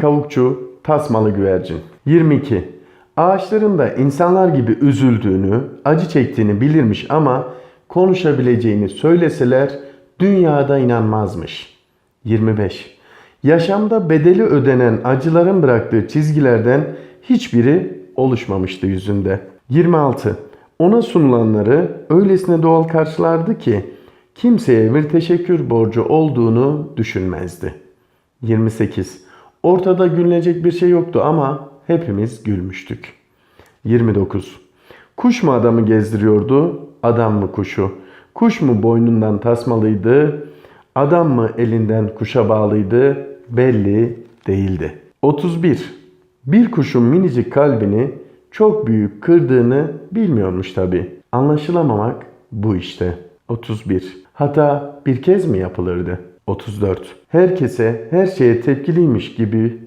Kavukçu, tasmalı güvercin. 22. Ağaçların da insanlar gibi üzüldüğünü, acı çektiğini bilirmiş ama konuşabileceğini söyleseler dünyada inanmazmış. 25. Yaşamda bedeli ödenen acıların bıraktığı çizgilerden hiçbiri oluşmamıştı yüzünde. 26. Ona sunulanları öylesine doğal karşılardı ki kimseye bir teşekkür borcu olduğunu düşünmezdi. 28. Ortada gülünecek bir şey yoktu ama hepimiz gülmüştük. 29. Kuş mu adamı gezdiriyordu, adam mı kuşu? Kuş mu boynundan tasmalıydı, adam mı elinden kuşa bağlıydı belli değildi. 31. Bir kuşun minicik kalbini çok büyük kırdığını bilmiyormuş tabi. Anlaşılamamak bu işte. 31. Hata bir kez mi yapılırdı? 34. Herkese her şeye tepkiliymiş gibi